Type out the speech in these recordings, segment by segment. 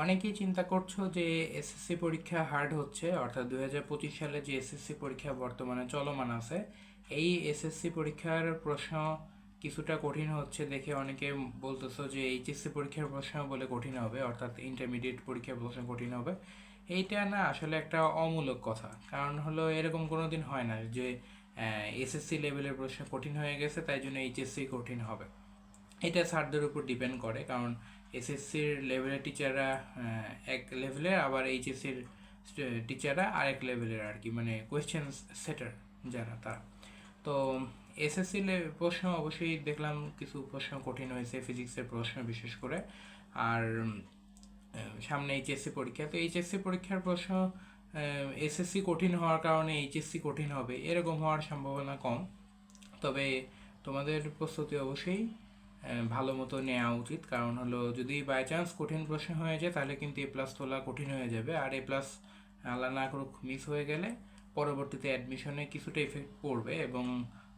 অনেকেই চিন্তা করছ যে এসএসসি পরীক্ষা হার্ড হচ্ছে, অর্থাৎ হাজার পঁচিশ সালে যে এসএসসি পরীক্ষা বর্তমানে চলমান আছে, এই এসএসসি পরীক্ষার প্রশ্ন কিছুটা কঠিন হচ্ছে দেখে অনেকে বলতেছো যে এইচএসসি পরীক্ষার প্রশ্ন বলে কঠিন হবে, অর্থাৎ ইন্টারমিডিয়েট পরীক্ষার প্রশ্ন কঠিন হবে। এইটা না আসলে একটা অমূলক কথা, কারণ হলো এরকম কোনো দিন হয় না যে এসএসসি লেভেলের প্রশ্ন কঠিন হয়ে গেছে, তাই জন্য এইচএসসি কঠিন হবে। এটা স্যারদের উপর ডিপেন্ড করে, কারণ এসএসসির লেভেলের টিচাররা এক লেভেলের আবার এইচএসসির টিচাররা আরেক লেভেলের আর কি মানে কোয়েশ্চেন সেটার যারা, তারা। তো এসএসসি প্রশ্ন অবশ্যই দেখলাম, কিছু প্রশ্ন কঠিন হয়েছে ফিজিক্সের প্রশ্ন বিশেষ করে। আর সামনে এইচএসসি পরীক্ষা, তো এইচএসসি পরীক্ষার প্রশ্ন এসএসসি কঠিন হওয়ার কারণে এইচএসসি কঠিন হবে, এরকম হওয়ার সম্ভাবনা কম। তবে তোমাদের প্রস্তুতি অবশ্যই ভালো মতো নেওয়া উচিত। কারণ হলো, যদি বাই চান্স কঠিন প্রশ্ন হয়ে যায়, তাহলে কিন্তু এ প্লাস তোলা কঠিন হয়ে যাবে। আর এ প্লাস আল্লাহ না করুক মিস হয়ে গেলে পরবর্তীতে অ্যাডমিশনে কিছুটা এফেক্ট পড়বে এবং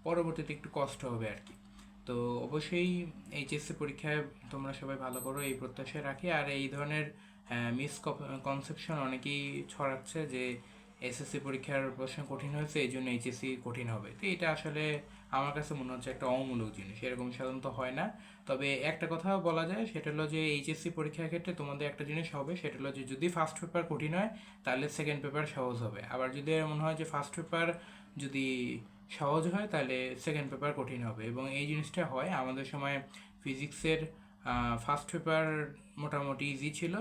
পরবর্তীতে একটু কষ্ট হবে আর কি। তো অবশ্যই এইচএসসি পরীক্ষায় তোমরা সবাই ভালো করো, এই প্রত্যাশা রাখি। আর এই ধরনের মিস কনসেপশন অনেকেই ছড়াচ্ছে যে এসএসসি পরীক্ষার প্রশ্ন কঠিন হয়েছে, এই জন্য এইচএসসি কঠিন হবে। তো এটা আসলে আমার কাছে মনে হচ্ছে একটা অমূলক জিনিস, এরকম সাধারণত হয় না। তবে একটা কথা বলা যায়, সেটা হলো যে এইচএসসি পরীক্ষার ক্ষেত্রে তোমাদের একটা জিনিস হবে, সেটা হলো যে যদি ফার্স্ট পেপার কঠিন হয়, তাহলে সেকেন্ড পেপার সহজ হবে। আবার যদি এমন হয় যে ফার্স্ট পেপার যদি সহজ হয়, তাহলে সেকেন্ড পেপার কঠিন হবে। এবং এই জিনিসটা হয়, আমাদের সময় ফিজিক্সের ফার্স্ট পেপার মোটামুটি ইজি ছিল।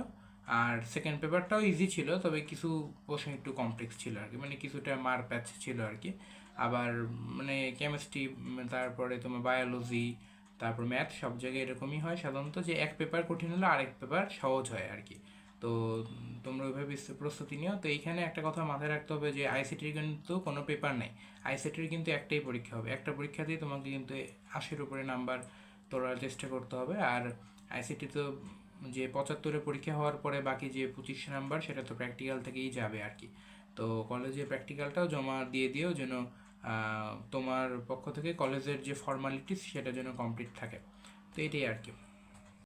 আর সেকেন্ড পেপারটাও ইজি ছিল, তবে কিছু প্রশ্ন একটু কমপ্লেক্স ছিল আর কি মানে কিছুটা মার প্যাচ ছিল আর কি আবার মানে কেমিস্ট্রি তারপরে তোমার বায়োলজি তারপর ম্যাথ সব জায়গায় এরকমই হয় সাধারণত যে এক পেপার কঠিন হলে আরেক পেপার সহজ হয় আর কি তো তোমরা ওইভাবে প্রস্তুতি নিও। তো এইখানে একটা কথা মাথায় রাখতে হবে যে আইসিটির কিন্তু কোনো পেপার নেই। আইসিটির কিন্তু একটাই পরীক্ষা হবে। একটা পরীক্ষাতেই তোমাকে কিন্তু আশির উপরে নাম্বার তোলার চেষ্টা করতে হবে। আর আইসিটি তো যে পঁচাত্তরে পরীক্ষা হওয়ার পরে বাকি যে পঁচিশ নাম্বার, সেটা তো প্র্যাকটিক্যাল থেকেই যাবে আর কি। তো কলেজে প্র্যাকটিক্যালটাও জমা দিয়ে দিও যেন তোমার পক্ষ থেকে কলেজের যে ফর্মালিটিস সেটা যেন কমপ্লিট থাকে। তো এটাই আর কি।